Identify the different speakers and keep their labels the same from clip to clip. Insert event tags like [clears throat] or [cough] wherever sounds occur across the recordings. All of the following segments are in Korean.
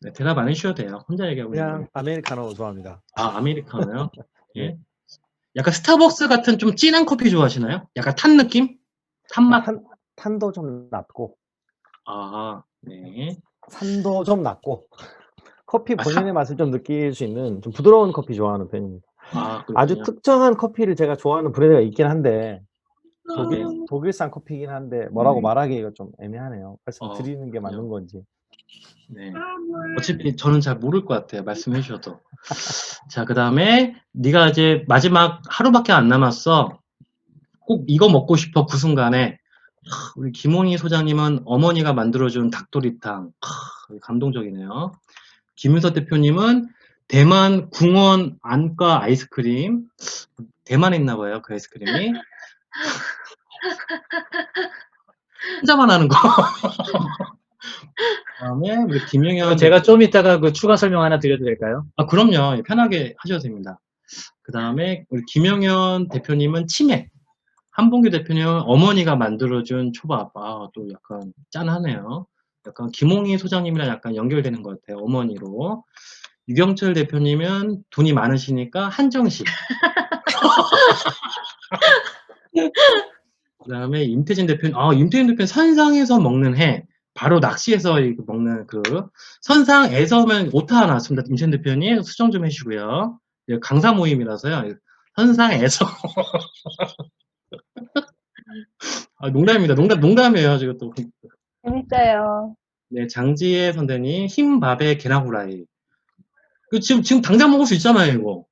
Speaker 1: 네, 대답 안 해주셔도 돼요. 혼자 얘기하고 있는
Speaker 2: 그냥
Speaker 1: 거예요.
Speaker 2: 아메리카노 좋아합니다.
Speaker 1: 아, 아메리카노요? 예. 약간 스타벅스 같은 좀 진한 커피 좋아하시나요? 약간 탄 느낌? 탄맛?
Speaker 2: 탄, 탄도 좀 낮고
Speaker 1: 아, 네.
Speaker 2: 산도 좀 낮고 커피
Speaker 1: 아,
Speaker 2: 본연의 맛을 좀 느낄 수 있는 좀 부드러운 커피 좋아하는 편입니다.
Speaker 1: 아,
Speaker 2: 아주
Speaker 1: 그렇군요.
Speaker 2: 특정한 커피를 제가 좋아하는 브랜드가 있긴 한데 독일,
Speaker 1: 네.
Speaker 2: 독일산 커피이긴 한데 뭐라고
Speaker 1: 네.
Speaker 2: 말하기가 좀 애매하네요.
Speaker 1: 어,
Speaker 2: 말씀드리는 게 맞는 건지.
Speaker 1: 네. 어차피 저는 잘 모를 것 같아요. 말씀해 주셔도. 자, 그 다음에 네가 이제 마지막 하루밖에 안 남았어. 꼭 이거 먹고 싶어 그 순간에 하, 우리 김홍희 소장님은 어머니가 만들어준 닭도리탕 하, 감동적이네요. 김윤서 대표님은 대만 궁원 안과 아이스크림 대만에 있나 봐요 그 아이스크림이 [laughs] 혼자만 하는 거. [laughs] 그다음에 우리 김영현
Speaker 3: 제가 좀 이따가 그 추가 설명 하나 드려도 될까요?
Speaker 1: 아, 그럼요. 편하게 하셔도 됩니다. 그 다음에 우리 김영현 대표님은 치맥. 한봉규 대표님은 어머니가 만들어준 초밥. 아, 또 약간 짠하네요. 약간 김홍희 소장님이랑 약간 연결되는 것 같아요. 어머니로. 유경철 대표님은 돈이 많으시니까 한정식. [laughs] 그 다음에 임태진 대표님, 아, 임태진 대표님 선상에서 먹는 해. 바로 낚시해서 먹는 그 선상에서면 오타 나왔습니다. 임태진 대표님 수정 좀 해주시고요. 예, 강사 모임이라서요. 선상에서 [laughs] 아, 농담입니다. 농담 농담이에요. 지금 또
Speaker 4: 재밌어요.
Speaker 1: 네, 장지혜 선생님 흰밥에 계란 후라이. 그 지금 지금 당장 먹을 수 있잖아요, 이거.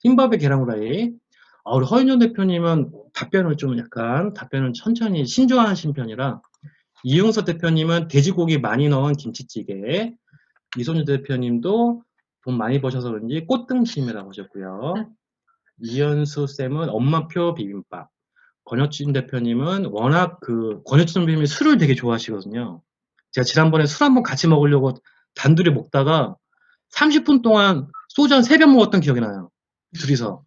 Speaker 1: 흰밥에 계란 후라이. 아, 우리 허윤현 대표님은 답변을 좀 약간 답변을 천천히 신중하신 편이라 이용서 대표님은 돼지고기 많이 넣은 김치찌개. 이소유 대표님도 돈 많이 버셔서 그런지 꽃등심이라고 하셨고요. 이현수 쌤은 엄마표 비빔밥. 권혁진 대표님은 워낙 그 권혁진 선배님이 술을 되게 좋아하시거든요. 제가 지난번에 술 한번 같이 먹으려고 단둘이 먹다가 30분 동안 소주 한 3병 먹었던 기억이 나요. 둘이서.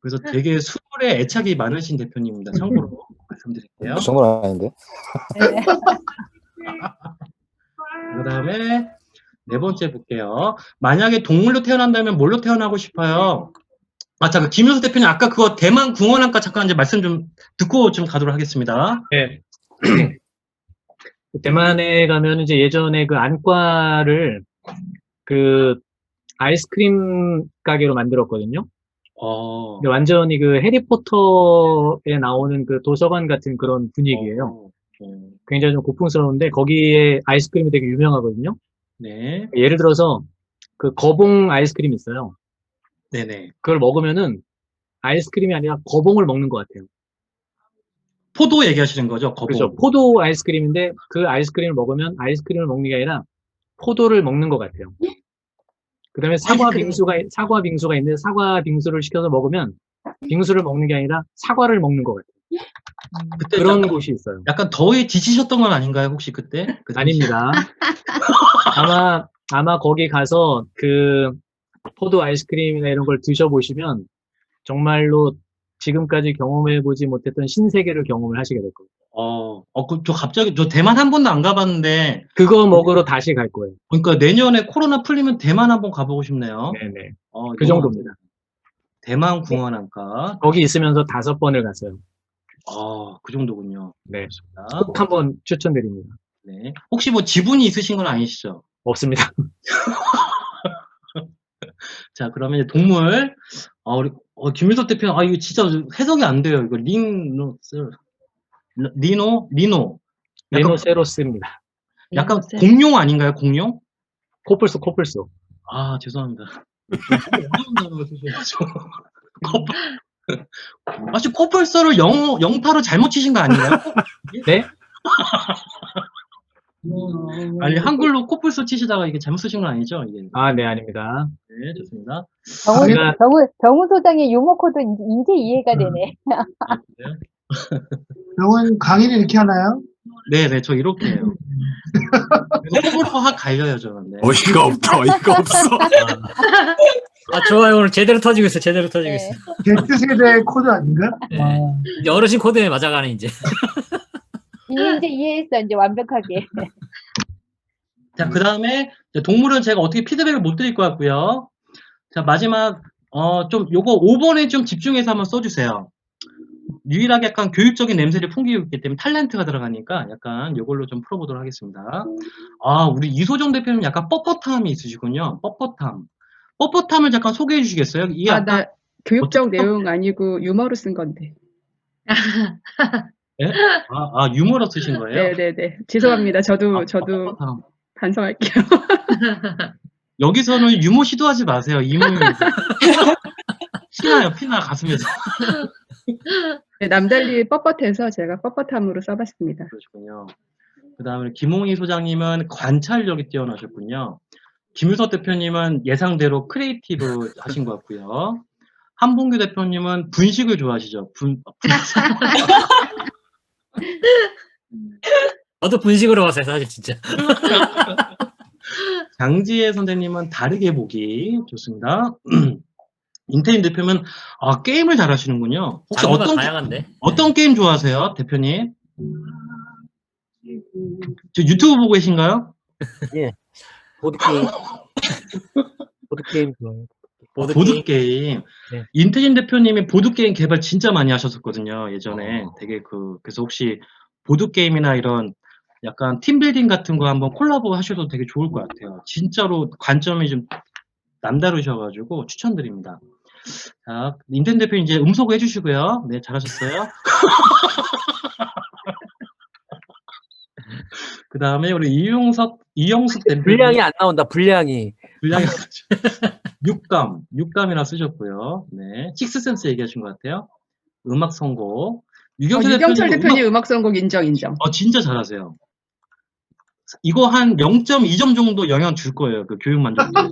Speaker 1: 그래서 되게 술에 애착이 많으신 대표님입니다. 참고로 [laughs] 말씀드릴게요.
Speaker 5: 그 정도는 아닌데.
Speaker 4: 네. [laughs]
Speaker 1: 그 다음에 네 번째 볼게요. 만약에 동물로 태어난다면 뭘로 태어나고 싶어요? 아, 잠깐, 김효수 대표님, 아까 그거 대만 궁원학과 잠깐 이제 말씀 좀 듣고 좀 가도록 하겠습니다.
Speaker 3: 네. [clears throat] 대만에 가면 이제 예전에 그 안과를 그 아이스크림 가게로 만들었거든요.
Speaker 1: 어,
Speaker 3: 근데 완전히 그 해리포터에 나오는 그 도서관 같은 그런 분위기예요.
Speaker 1: 어, 어,
Speaker 3: 굉장히 좀 고풍스러운데 거기에 아이스크림이 되게 유명하거든요.
Speaker 1: 네,
Speaker 3: 예를 들어서 그 거봉 아이스크림 있어요.
Speaker 1: 네네.
Speaker 3: 그걸 먹으면은 아이스크림이 아니라 거봉을 먹는 것 같아요.
Speaker 1: 포도 얘기하시는 거죠? 거봉.
Speaker 3: 그렇죠. 포도 아이스크림인데 그 아이스크림을 먹으면 아이스크림을 먹는 게 아니라 포도를 먹는 것 같아요. 그 다음에 사과
Speaker 1: 아이스크림.
Speaker 3: 빙수가, 사과 빙수가 있는데 사과 빙수를 시켜서 먹으면 빙수를 먹는 게 아니라 사과를 먹는 것 같아요.
Speaker 1: 그때
Speaker 3: 그런
Speaker 1: 약간,
Speaker 3: 곳이 있어요.
Speaker 1: 약간 더위에 지치셨던 건 아닌가요? 혹시 그때? 그?
Speaker 3: 아닙니다. 아마, 아마 거기 가서 그 포도 아이스크림이나 이런 걸 드셔보시면 정말로 지금까지 경험해보지 못했던 신세계를 경험을 하시게 될 거예요.
Speaker 1: 어, 어, 그, 저 갑자기, 저 대만 한 번도 안 가봤는데,
Speaker 3: 그거 먹으러 다시 갈 거예요.
Speaker 1: 그러니까 내년에 코로나 풀리면 대만 한번 가보고 싶네요.
Speaker 3: 네네.
Speaker 1: 어,
Speaker 3: 그 정도입니다.
Speaker 1: 대만 궁원학과.
Speaker 3: 거기 있으면서 다섯 번을 갔어요.
Speaker 1: 아, 그 정도군요.
Speaker 3: 네.
Speaker 1: 자,
Speaker 3: 꼭 한번 추천드립니다.
Speaker 1: 네. 혹시 뭐 지분이 있으신 건 아니시죠?
Speaker 3: 없습니다. [laughs]
Speaker 1: 자, 그러면 이제 동물. 어, 우리, 어, 김일석 대표, 아, 이거 진짜 해석이 안 돼요. 이거 리노, 리노, 리노.
Speaker 3: 리노세로스입니다.
Speaker 1: 약간
Speaker 4: 리노세-
Speaker 1: 공룡 아닌가요? 공룡?
Speaker 3: 코뿔소, 코뿔소.
Speaker 1: 아, 죄송합니다. 어려운 쓰셔가지고. 아직 코뿔소를 영, 영타로 잘못 치신 거 아니에요? [laughs]
Speaker 3: 네?
Speaker 1: 아니, 한글로 코뿔소 치시다가 이게 잘못 쓰신 건 아니죠? 이게.
Speaker 3: 아, 네, 아닙니다.
Speaker 1: 네, 좋습니다.
Speaker 4: 정우,
Speaker 3: 제가-
Speaker 4: 정우, 정우 소장의 유머 코드 이제 이해가 되네.
Speaker 1: 아, 그래요?
Speaker 6: 병원 강의를 이렇게 하나요?
Speaker 1: 네 네, 저 이렇게 해요. 호불호 확 갈려요, 저는. 네.
Speaker 5: 어이가 없다. 어이가 없어.
Speaker 7: 아, 좋아요. 오늘 제대로 터지고 있어. 제대로 터지고
Speaker 4: 네.
Speaker 7: 있어.
Speaker 6: Z세대 [laughs] 코드 아닌가?
Speaker 7: 네.
Speaker 6: 아,
Speaker 7: 이제 어르신 코드에 맞아가는 이제. [laughs]
Speaker 4: 이제 이제 이해했어 이제 완벽하게.
Speaker 1: 자, 그 다음에 자, 동물은 제가 어떻게 피드백을 못 드릴 것 같고요. 자, 마지막, 어, 좀, 요거 5번에 좀 집중해서 한번 써주세요. 유일하게 약간 교육적인 냄새를 풍기고 있기 때문에 탤런트가 들어가니까 약간 요걸로 좀 풀어보도록 하겠습니다. 아, 우리 이소정 대표님 약간 뻣뻣함이 있으시군요. 뻣뻣함. 뻣뻣함을 잠깐 소개해 주시겠어요? 이게
Speaker 8: 아, 나 교육적
Speaker 1: 어떤-
Speaker 8: 내용 아니고 유머로 쓴 건데.
Speaker 1: 아, 아, 유머로 쓰신 거예요?
Speaker 8: 네네네. 죄송합니다. 저도,
Speaker 1: 아,
Speaker 8: 저도
Speaker 1: 뻣뻣함.
Speaker 8: 반성할게요. [laughs]
Speaker 1: 여기서는 유머 시도하지 마세요. 이모님. [laughs] 피나요, 피나, 가슴에서.
Speaker 8: 네, 남달리 뻣뻣해서 제가 뻣뻣함으로 써봤습니다.
Speaker 1: 그러시군요. 그 다음에 김홍희 소장님은 관찰력이 뛰어나셨군요. 김유석 대표님은 예상대로 크리에이티브 [laughs] 하신 것 같고요. 한봉규 대표님은 분식을 좋아하시죠. 분, [laughs]
Speaker 7: 저도 분식으로 봤어요, 사실 진짜.
Speaker 1: 장지혜 선생님은 다르게 보기 좋습니다. [clears throat] 인테인 대표면 아, 게임을 잘하시는군요. 혹시
Speaker 7: 장르가
Speaker 1: 어떤
Speaker 7: 다양한데.
Speaker 1: 어떤 게임 좋아하세요, 대표님? 저 유튜브 보고 계신가요? [laughs]
Speaker 2: 보드 게임. 보드 게임 좋아요.
Speaker 7: 보드
Speaker 1: 보드 게임.
Speaker 2: 네.
Speaker 1: 인태진 대표님이 보드 게임 개발 진짜 많이 하셨었거든요. 예전에 되게 그 그래서 혹시 보드 게임이나 이런 약간 팀빌딩 같은 거 한번 콜라보 하셔도 되게 좋을 것 같아요. 진짜로 관점이 좀 남다르셔가지고 추천드립니다. 자, 인텐 대표 이제 음소거 해주시고요. 네, 잘하셨어요. [laughs] 그 다음에 우리 이용석, 이영숙 대표.
Speaker 2: 분량이 안 나온다. 분량이.
Speaker 1: 분량이 [laughs] 육감, 육감이라 쓰셨고요. 네. 식스센스 얘기하신 것 같아요. 음악 선곡.
Speaker 8: 어,
Speaker 1: 유경철
Speaker 8: 유경철
Speaker 1: 대표님
Speaker 8: 대표님 음악 선곡 인정, 인정.
Speaker 1: 어, 진짜 잘하세요. 이거 한 0.2점 정도 영향 줄 거예요. 그 교육 만족도. [laughs]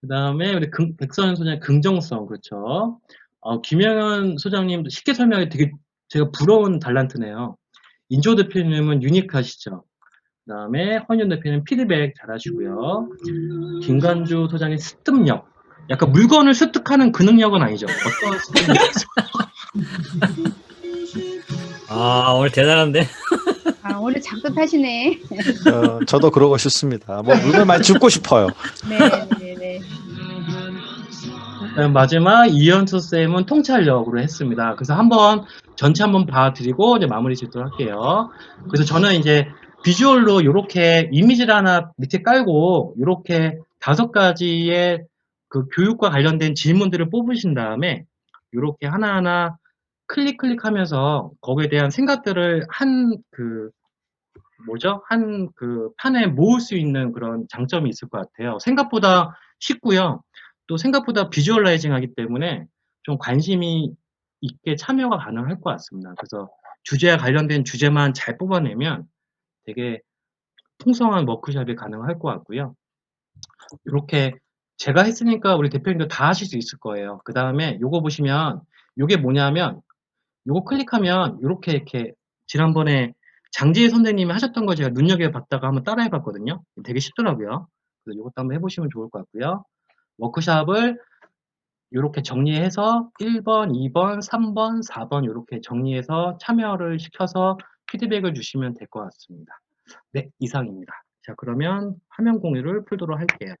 Speaker 1: 그 다음에 우리 금- 백선현 소장님 긍정성, 그렇죠. 어, 김영현 소장님도 쉽게 설명하기 되게 제가 부러운 달란트네요. 인조 대표님은 유니크하시죠. 그 다음에 헌윤 대표님 피드백 잘하시고요. 김간주 소장님 습득력. 약간 물건을 습득하는 그 능력은 아니죠. 어떤 습득력이죠? [laughs]
Speaker 7: 아, 오늘 대단한데.
Speaker 4: 아, 오늘 작전 타시네.
Speaker 5: 어, 저도 그러고 싶습니다. 뭐 물건 많이 줍고 싶어요.
Speaker 4: 네 네네.
Speaker 1: 네, 마지막 이현수 쌤은 통찰력으로 했습니다. 그래서 한번 전체 한번 봐드리고 이제 마무리 짓도록 할게요. 그래서 저는 이제 비주얼로 이렇게 이미지를 하나 밑에 깔고 이렇게 다섯 가지의 그 교육과 관련된 질문들을 뽑으신 다음에 이렇게 하나하나 클릭 클릭하면서 거기에 대한 생각들을 한 그 뭐죠? 한 그 판에 모을 수 있는 그런 장점이 있을 것 같아요. 생각보다 쉽고요. 또 생각보다 비주얼라이징 하기 때문에 좀 관심이 있게 참여가 가능할 것 같습니다. 그래서 주제와 관련된 주제만 잘 뽑아내면 되게 풍성한 워크숍이 가능할 것 같고요. 이렇게 제가 했으니까 우리 대표님도 다 하실 수 있을 거예요. 그 다음에 요거 보시면 요게 뭐냐면 요거 클릭하면 이렇게 이렇게 지난번에 장지혜 선생님이 하셨던 거 제가 눈여겨봤다가 한번 따라해 봤거든요. 되게 쉽더라고요. 그래서 요것도 한번 해보시면 좋을 것 같고요. 워크샵을 이렇게 정리해서 1번, 2번, 3번, 4번 이렇게 정리해서 참여를 시켜서 피드백을 주시면 될 것 같습니다. 네, 이상입니다. 자, 그러면 화면 공유를 풀도록 할게요.